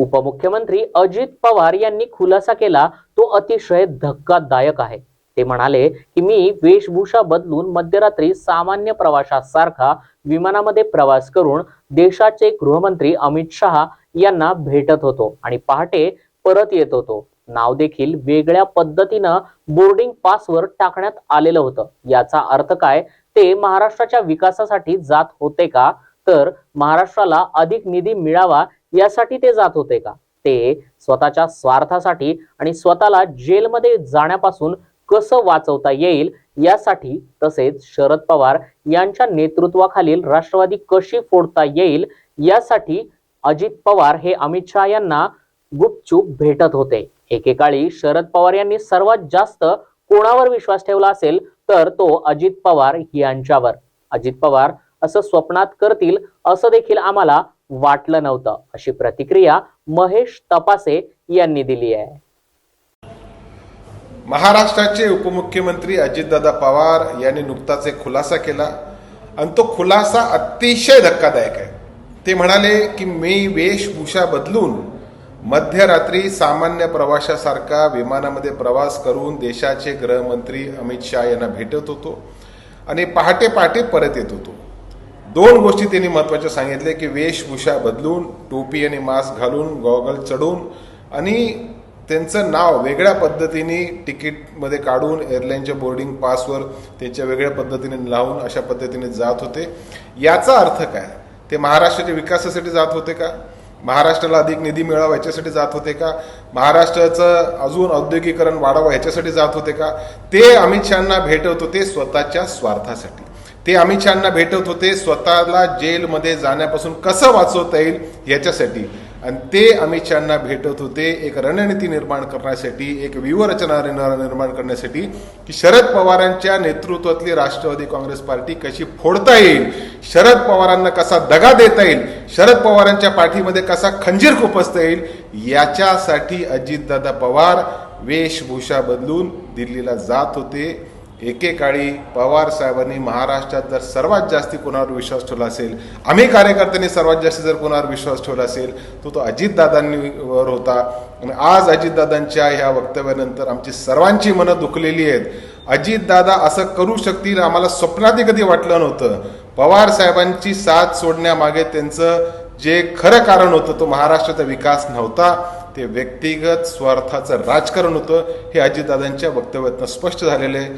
उपमुख्यमंत्री अजित पवार यांनी खुलासा केला तो अतिशय धक्कादायक आहे. ते म्हणाले की मी वेशभूषा बदलून मध्यरात्री सामान्य प्रवाशासारखा विमानामध्ये प्रवास करून देशाचे गृहमंत्री अमित शहा यांना भेटत होतो आणि पहाटे परत येत होतो. नाव देखील वेगळ्या पद्धतीनं बोर्डिंग पासवर टाकण्यात आलेलं होतं. याचा अर्थ काय? ते महाराष्ट्राच्या विकासासाठी जात होते का? तर महाराष्ट्राला अधिक निधी मिळावा यासाठी ते जात होते का? ते स्वतःच्या स्वार्थासाठी आणि स्वतःला जेलमध्ये जाण्यापासून कसं वाचवता येईल यासाठी तसेच शरद पवार यांच्या नेतृत्वाखालील राष्ट्रवादी कशी फोडता येईल यासाठी अजित पवार हे अमित शहा यांना गुपचूप भेटत होते. एकेकाळी शरद पवार यांनी सर्वात जास्त कोणावर विश्वास ठेवला असेल तर तो अजित पवार यांच्यावर. अजित पवार असं स्वप्नात करतील असं देखील आम्हाला वाटलं नव्हतं. अशी प्रतिक्रिया महेश तपासे यांनी दिली आहे. महाराष्ट्राचे उपमुख्यमंत्री अजितदादा पवार यांनी नुकताच एक खुलासा केला आणि तो खुलासा अतिशय धक्कादायक आहे. ते म्हणाले की मी वेशभूषा बदलून मध्यरात्री सामान्य प्रवाशासारखा विमानामध्ये प्रवास करून देशाचे गृहमंत्री अमित शहा यांना भेटत होतो आणि पहाटे पहाटे परत येत होतो. दोन गोष्टी त्यांनी महत्त्वाच्या सांगितल्या की वेशभूषा बदलून टोपी आणि मास्क घालून गॉगल चढून आणि त्यांचं नाव वेगळ्या पद्धतीने तिकीटमध्ये काढून एअरलाईनच्या बोर्डिंग पासवर त्यांच्या वेगळ्या पद्धतीने लावून अशा पद्धतीने जात होते. याचा अर्थ काय? ते महाराष्ट्राच्या विकासासाठी जात होते का? महाराष्ट्राला अधिक निधी मिळावा याच्यासाठी जात होते का? महाराष्ट्राचं अजून औद्योगिकरण वाढावं ह्याच्यासाठी जात होते का? ते अमित शहाना भेटवतो होते स्वतःच्या स्वार्थासाठी. ते अमित शहाना भेटत होते स्वतःला जेलमध्ये जाण्यापासून कसं वाचवता येईल याच्यासाठी. आणि ते अमित शहाना भेटत होते एक रणनीती निर्माण करण्यासाठी एक व्यूहरचना निर्माण निर्माण करण्यासाठी की शरद पवारांच्या नेतृत्वातली राष्ट्रवादी काँग्रेस पार्टी कशी फोडता येईल शरद पवारांना कसा दगा देता येईल शरद पवारांच्या पाठीमध्ये कसा खंजीर खुपसता येईल याच्यासाठी अजितदादा पवार वेशभूषा बदलून दिल्लीला जात होते. एकेकाळी पवार साहेबांनी महाराष्ट्रात जर सर्वात जास्ती कोणावर विश्वास ठेवला असेल आम्ही कार्यकर्त्यांनी सर्वात जास्त जर कोणावर विश्वास ठेवला असेल तो तो अजितदादांवर होता. आणि आज अजितदादांच्या ह्या वक्तव्यानंतर आमची सर्वांची मनं दुखलेली आहेत. अजितदादा असं करू शकतील आम्हाला स्वप्नातही कधी वाटलं नव्हतं. पवार साहेबांची साथ सोडण्यामागे त्यांचं जे खरं कारण होतं तो महाराष्ट्राचा विकास नव्हता. ते व्यक्तिगत स्वार्थाचं राजकारण होतं हे अजितदादांच्या वक्तव्यातनं स्पष्ट झालेलं आहे.